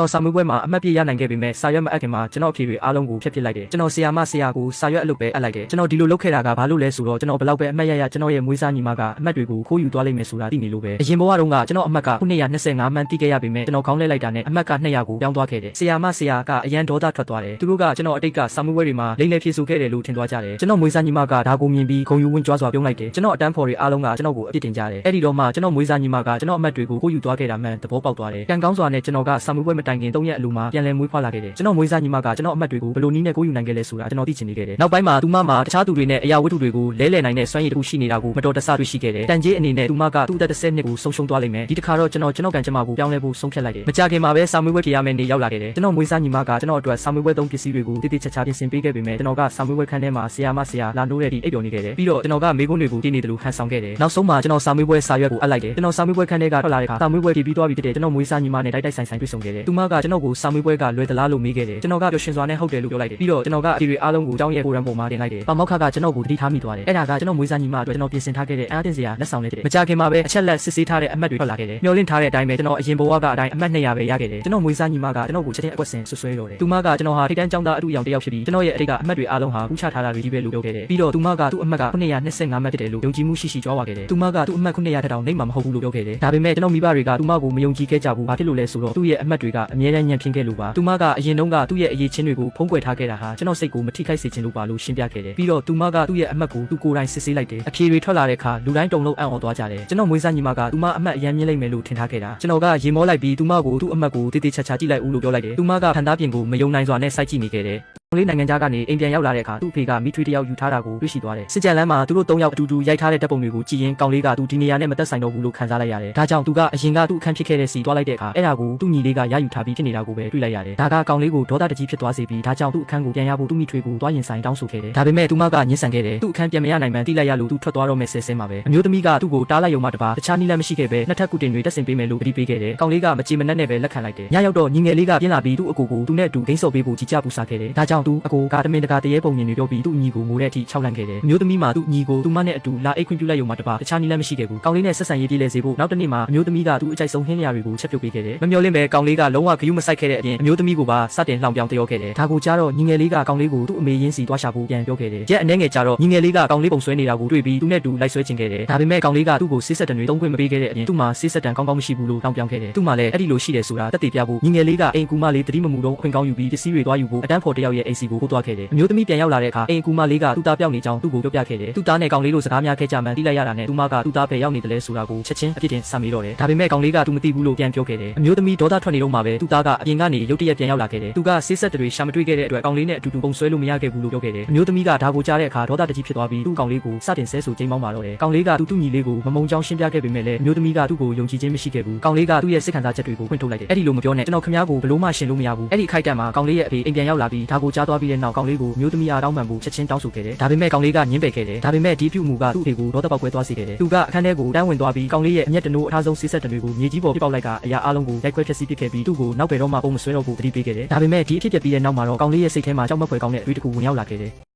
ကျွန်တော်စာမေးပွဲမှာအမှတ်ပြရနိုင်ခဲ့ပေမဲ့စာရွက်မအပ်ခင်မှာကျွန်တော်အဖြေတွေအားလုံးကိုဖျက်ပစ်လိုက်တယ်ကျွန်တော်ဆရာမဆရာကိုစာရွက်အလုပ်ပဲအပ်လိုက်တယ်ကျွန်တော်ဒီလိုလုပ်ခဲ့တာကဘာလို့လဲဆိုတော့ကျွန်တော်ဘယ်လောက်ပဲအမှတ်ရရကျွန်တော်ရဲ့မွေးစားညီမကအမှတ်တွေကိုခိုးယူသွားလိမ့်မယ်ဆိုတာသိနေလို့ပဲအရင်ဘဝတုန်းကကျွန်တော်အမှတ်က925မှန်တိခဲ့ရပေမဲ့ကျွန်တော်ခေါင်းလဲလိုက်တာနဲ့အမှတ်က200ကိုပြောင်းသွားခဲ့တယ်ဆရာမဆရာကအရန်ဒေါသထွက်သွားတယ်သူတို့ကကျွန်တော်အတိတ်ကစာမေးပွဲတွေမှာလိမ့်လေဖြေဆိုခဲ့တယ်လို့ထင်သွားကြတယ်ကျွန်တော်မွေးစားညီမကဒါကိုမြင်ပြီးဂုံယူဝင်ကြွားစွာပြုံးလိုက်တယ်ကျွန်တော်အတန်းဖော်တွေအားလုံးကကျွန်တော်ကိုအပြစ်တင်ကြတယ်အဲ့ဒီတော့မှကျွန်တော်မွေးစားညီမကကျွန်တော်အမှတ်တွေကိုခိုးယူသွားခဲ့တာမှန်သဘောပေါက်သွားတယ်ကံကောင်းစွာနဲ့ကျွန်တော်ကစာမေးပွဲမတိုင်ခင်3ရက်အလိုမှာပြန်လည်မွေးဖွားလာခဲ့တယ်ကျွန်တော်မွေးစားညီမကကျွန်တော်အမှတ်တွေကိုဘယ်လိုနည်းနဲ့ခိုးယူနိုင်ခဲ့လဲဆိုတာကျွန်တော်သိချင်နေခဲ့တယ်နောက်ပိုင်းမှာသူမမှာတခြားသူတွေနဲ့အရာဝတ္ထုတွေကိုလဲလှယ်နိုင်တဲ့စွမ်းရည်တစ်ခုရှိနေတာကိုမတော်တဆတွေ့ရှိခဲ့တယ်တန်ကြီးအနေနဲ့သူမကသူ့အသက်30နှစ်ကိုဆုံးရှုံးသွားလိမ့်မယ်ဒီတစ်ခါတော့ကျွန်တော်ကျွန်တော်ကံကြမ္မာကိုပြောင်းလဲဖို့ဆုံးဖြတ်လိုက်တယ်မကြခင်မှာပဲစာမေးပွဲဖြေရမယ့်နေ့ရောက်လာခဲ့တယ်ကျွန်တော်မွေးစားညီမကကျွန်တော်အတွက်စာမေးပွဲသုံးပစ္စည်းတွေကိုတိတိကျကျပြင်ဆင်ပေးခဲ့ပေမဲ့ကျွန်တော်ကစာမေးပွဲခန်းထဲမှာဆရာမဆရာလာနိုးတဲ့ဒီအိပ်ပျော်နေခဲ့တယ်ပြီးတော့ကျွန်တော်ကမေးခွန်းတွေကိုတင်းနေတယ်လို့ဟန်ဆောင်ခဲ့တယ်နောက်ဆုံးမှာကျွန်တော်စာမေးပွဲစာရွက်ကိုအပ်လိုက်တယ်ကျွန်တော်စာမေးပွဲခန်းထဲကထွက်လာတဲ့အခါစာမေးပွဲဖြေပြီးသွားပြီတဲ့ကျွန်တော်မွေးစားညီမနဲ့တိုက်တိုက်ဆိုင်ဆိုင်တွေ့ဆုံခဲ့တယ်သူမကကျွန်တော်ကိုစာမေးပွဲကလွယ်သလားလို့မေးခဲ့တယ်ကျွန်တော်ကပျော်ရွှင်စွာနဲ့ဟုတ်တယ်လို့ပြောလိုက်တယ်ပြီးတော့ကျွန်တော်ကအဖြေတွေအားလုံးကိုအကြောင်းရဲ့ကိုရန်ပုံမှာတင်လိုက်တယ်ပါမောက္ခကကျွန်တော်ကိုတတိထားမိသွားတယ်အဲ့ဒါကကျွန်တော်မွေးစားညီမအတွက်ကျွန်တော်ပြင်ဆင်ထားခဲ့တဲ့အားတင်စရာလက်ဆောင်လေးတဲ့မကြခင်မှာပဲအချက်လက်စစ်ဆေးထားတဲ့အမှတ်တွေထွက်လာခဲ့တယ်မျှော်လင့်ထားတဲ့အတိုင်းပဲကျွန်တော်အရင်ဘဝကအတိုင်းအမှတ်200ပဲရခဲ့တယ်ကျွန်တော်မွေးစားညီမကကျွန်တော်ကိုချက်ချင်းအကွက်ဆင်ဆွဆွဲတော့တယ်သူမကကျွန်တော်ဟာထိတ်တန်းចောင်းသားအတူအယောင်တစ်ယောက်ဖြစ်ပြီးကျွန်တော်ရဲ့အတိတ်ကအမှတ်တွေအားလုံးဟာကူးချထားတာတွေကြီးပဲလို့ပြောခဲ့တယ်ပြီးတော့သူမကသူ့အမှတ်က925မှတ်ဖြစ်တယ်လို့ယုံကြည်မှုရှိရှိကြွားဝါခဲ့တယ်သူမကသူ့အမှတ်900တက်တောင်နေမှာမဟုတ်ဘူးလို့ပြောခဲ့တယ်ဒါပေမဲ့ကျွန်တော်မိဘတွေကသူမကိုမယုံကြည်ခဲ့ကြဘူးဘာဖြစ်လို့လဲဆိုတော့သူ့ရဲ့အမှတ်တွေကအမြဲတမ်းညံ့ဖျင်းခဲ့လို့ပါသူမကအရင်တုန်းကသူ့ရဲ့အရေးချင်းတွေကိုဖုံးကွယ်ထားခဲ့တာဟာကျွန်တော်စိတ်ကိုမထိခိုက်စေချင်လို့ပါလို့ရှင်းပြခဲ့တယ်ပြီးတော့သူမကသူ့ရဲ့အမှတ်ကိုသူကိုယ်တိုင်စစ်ဆေးလိုက်တယ်အဖြေတွေထွက်လာတဲ့အခါလူတိုင်းတုံလုံးအံ့ဩသွားကြတယ်ကျွန်တော်မွေးစားညီမကသူမအမှတ်အရင်မြင်လိုက်မယ်လို့ထင်ထားခဲ့တာကျွန်တော်ကရေမောလိုက်ပြီးသူမကိုသူ့အမှတ်ကိုတိတိကျကျကြည့်လိုက်ဦးလို့ပြောလိုက်တယ်သူမကဖန်သားပြင်ကိုမယုံနိုင်စွာနဲ့စိုက်ကြည့်နေခဲ့တယ်က လေးနိုင်ငံသားကနေအိမ်ပြန်ရောက်လာတဲ့အခါသူ့အဖေကမိထွေးတစ်ယောက်ယူထားတာကိုတွေ့ရှိသွားတယ်။စစ်ကြံလမ်းမှာသူတို့၃ယောက်အတူတူရိုက်ထားတဲ့တပ်ပုံတွေကိုကြည့်ရင်ကောင်လေးကသူဒီနေရာနဲ့မသက်ဆိုင်တော့ဘူးလို့ခံစားလိုက်ရတယ်။ဒါကြောင့်သူကအရင်ကသူ့အခန်းဖြစ်ခဲ့တဲ့စီတွားလိုက်တဲ့အခါအဲ့ဒါကိုသူ့ညီလေးကရယူထားပြီးဖြစ်နေတာကိုပဲတွေ့လိုက်ရတယ်။ဒါကကောင်လေးကိုဒေါသတကြီးဖြစ်သွားစေပြီးဒါကြောင့်သူ့အခန်းကိုပြန်ရဖို့သူ့မိထွေးကိုတွားရင်ဆိုင်တောင်းဆိုခဲ့တယ်။ဒါပေမဲ့သူမကညှင်းဆန်ခဲ့တယ်။သူ့အခန်းပြန်မရနိုင်မှန်းတိလိုက်ရလို့သူထွက်သွားတော့မယ်ဆဲဆဲမှာပဲ။အမျိုးသမီးကသူ့ကိုတားလိုက်ရုံမှတပါတခြားနည်းလမ်းမရှိခဲ့ပဲနှစ်ထပ်ကုတင်တွေတက်ဆင်ပေးမယ်လို့ပြပေးခဲ့တယ်။ကောင်လေးကမချေမနှက်နဲ့ပဲလက်ခံလိုက်တယ်။ညရောက်တော့ညီငယ်လေးကပြင်းလာပြီးသူ့အကိုကိုသူနဲ့အတူဂိမ်းဆော့ပေးဖို့ကြီးကြပူစားခဲ့တယ်။ဒါကြောင့်သူအကိုကတမင်တကာတရေပုံမြင်တွေပြောပြီးသူ့ညီကိုငိုတဲ့အထိခြောက်လန့်ခဲ့တယ်။မျိုးသမီးမှာသူ့ညီကိုသူမနဲ့အတူလာအိတ်ခွင့်ပြုလိုက်ရုံမှတပါတခြားနည်းလမ်းမရှိခဲ့ဘူး။ကောင်လေးနဲ့ဆက်ဆံရေးပြေးလဲစေဖို့နောက်တစ်နေ့မှာအမျိုးသမီးကသူ့အကြိုက်ဆုံးဟင်းလျာတွေကိုချက်ပြုတ်ပေးခဲ့တယ်။မမျော်လင့်ပဲကောင်လေးကလုံးဝဂယုမဆိုင်ခဲ့တဲ့အပြင်အမျိုးသမီးကိုပါစတင်လှောင်ပြောင်တရောခဲ့တယ်။ဒါကိုကြားတော့ညီငယ်လေးကကောင်လေးကိုသူ့အမေရင်းစီတွားရှာဖို့ပြန်ပြောခဲ့တယ်။ရက်အနှဲငယ်ကြားတော့ညီငယ်လေးကကောင်လေးပုံဆွဲနေတာကိုတွေ့ပြီးသူနဲ့တူလိုက်ဆွဲချင်ခဲ့တယ်။ဒါပေမဲ့ကောင်လေးကသူ့ကိုဆေးဆက်တံတွေတုံးခွင့်မပေးခဲ့တဲ့အပြင်သူ့မှာဆေးဆက်တံကောင်းကောင်းမရှိဘူးလို့တောင်းပြောင်းခဲ့တယ်။သူ့မှာလည်းအဲ့ဒီလိုရှိတယ်ဆိုတာတက်တည်ပြဖို့ညီငယ်လေးကအိမ်ကူမလေးတတိမမူတော့အခွင့်ကောင်းယူပြီးပစ္စည်းတွေတွားယူဖို့အတန်းဖော်တယောက်ရဲ့အိမ်စီကိုပို့သွားခဲ့တယ်။အမျိုးသမီးပြန်ရောက်လာတဲ့အခါအိမ်ကူမလေးကသူ့သားပြောက်နေကြောင်းသူ့ကိုပြောပြခဲ့တယ်။သူ့သားနဲ့ကောင်လေးတို့စကားများခဲ့ကြမှန်းသိလိုက်ရတာနဲ့သူမကသူ့သားပဲရောက်နေတယ်လဲဆိုတာကိုချက်ချင်းအပြစ်တင်ဆံမိတော့တယ်။ဒါပေမဲ့ကောင်လေးကသူမသိဘူးလို့ပြန်ပြောခဲ့တယ်။အမျိုးသမီးဒေါသထွက်နေတော့မှပဲသူ့သားကအပြင်ကနေရုတ်တရက်ပြန်ရောက်လာခဲ့တယ်။သူကဆေးဆက်တွေရှာမတွေ့ခဲ့တဲ့အတွက်ကောင်လေးနဲ့အတူတူပုံဆွဲလို့မရခဲ့ဘူးလို့ပြောခဲ့တယ်။အမျိုးသမီးကဒါကိုကြားတဲ့အခါဒေါသတကြီးဖြစ်သွားပြီးသူ့ကောင်လေးကိုစတင်ဆဲဆိုချိန်မောင်းမာတော့တယ်။ကောင်လေးကသူ့သူ့ညီလေးကိုမမုံကြောင်းရှင်းပြခဲ့ပေမဲ့လည်းအမျိုးသမီးကသူ့ကိုယုံကြည်ခြင်းမရှိခဲ့ဘူး။ကောင်လေးကသူ့ရဲ့စိတ်ခံစားချက်တွေကိုဖွင့်ထုတ်လိုက်တယ်။အဲ့ဒီလိုမပြောနဲ့ကျွန်တော်ခင်ဗျားကိုဘလို့မှရှင်လို့မရဘူး။အဲ့ဒီခိုက်တန်မှာကောင်လေးရဲ့အဖေအိမ်ပြန်ရောက်လာပြီးဒါကိုကြားသွားပြီးတဲ့နောက်ကောင်လေးကိုအမျိုးသမီးအားတောင်းပန်ဖို့ချက်ချင်းတောင်းဆိုခဲ့တယ်။ဒါပေမဲ့ကောင်လေးကညှင်းပယ်ခဲ့တယ်။ဒါပေမဲ့ဒီပြုမှုကသူ့အဖေကိုဒေါသပေါက်ကွဲသွားစေခဲ့တယ်။သူကအခန်းထဲကိုတန်းဝင်သွားပြီးကောင်လေးရဲ့အမျက်တနိုးအထားဆုံးဆေးဆက်တွေကိုမြေကြီးပေါ်ပြပောက်လိုက်ကအရာအလုံးကိုရိုက်ခွဲဖျက်ဆီးပစ်ခဲ့ပြီးသူ့ကိုနောက်ဘယ်တော့မှပုံမဆွဲတော့ဘူးတတိပေးခဲ့တယ်။ဒါပေမဲ့ဒီအဖြစ်ပြက်ပြီးတဲ့နောက်မှာတော့ကောင်လေးရဲ့စိတ်ထဲမှာကြောက်မက်ဖွယ်ကောင်းတဲ့အတွေ့အကြုံဝင်ရောက်လာခဲ့တယ်။